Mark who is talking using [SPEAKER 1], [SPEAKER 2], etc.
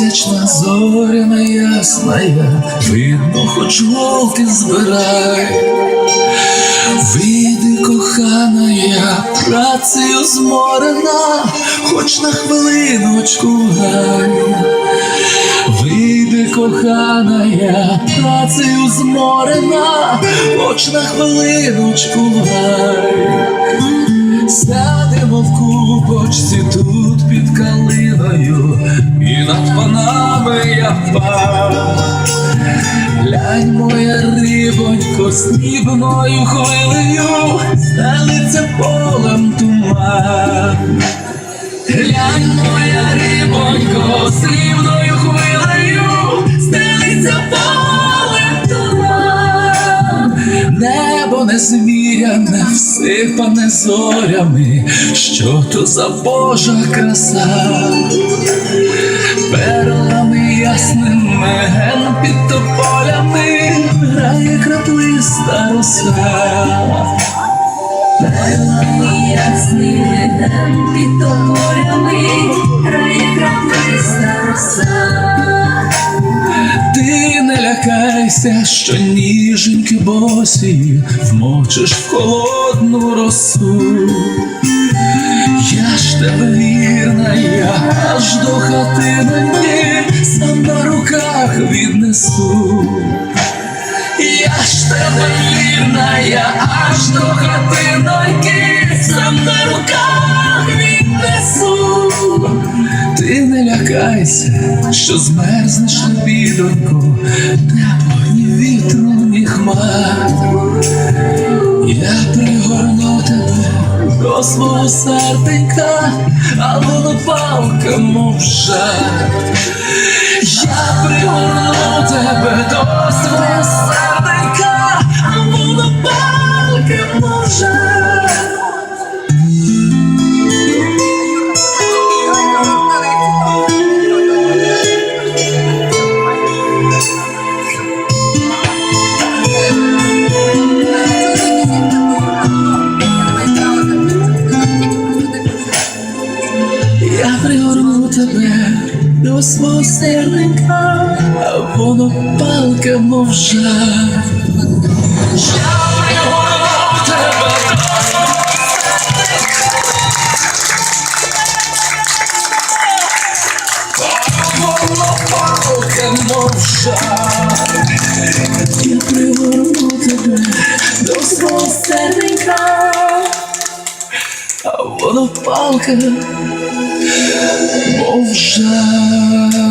[SPEAKER 1] Місячна зоряна ясная, видно, хоч волки збирай. Вийди, кохана, я працею зморена, хоч на хвилиночку гай. Вийди, кохана, я працею зморена, хоч на хвилиночку гай. Сядемо в купочці тут під калиною, і над панами я впав. Глянь, моя рибонько, снібною хвилею, стелиться полем туман. Глянь, моя рибонько, срібною хвилею, стелиться полем туман. Небо незміряне, всипане зорями, що то за Божа краса. Перлами ясними ген під тополями грає краплиста роса.
[SPEAKER 2] Перлами ясними дем під тополями
[SPEAKER 1] лякайся, що ніженьки босі вмочиш в холодну росу. Я ж тебе вірна, я аж до хатини сам на руках віднесу. Не лякайся, що змерзнеш лебідонько, небо ні вітру, ні хмар. Я пригорну тебе до свого серденька, а воно палка, мов. Я пригорну тебе до свого серденька, а воно палка, мов. Пригорну тебе до свого серденька, а воно палка, мов жар. Я пригорну тебе до свого серденька, а воно палка, мов жар. Я пригорну тебе до свого серденька, а воно палка, мов жар.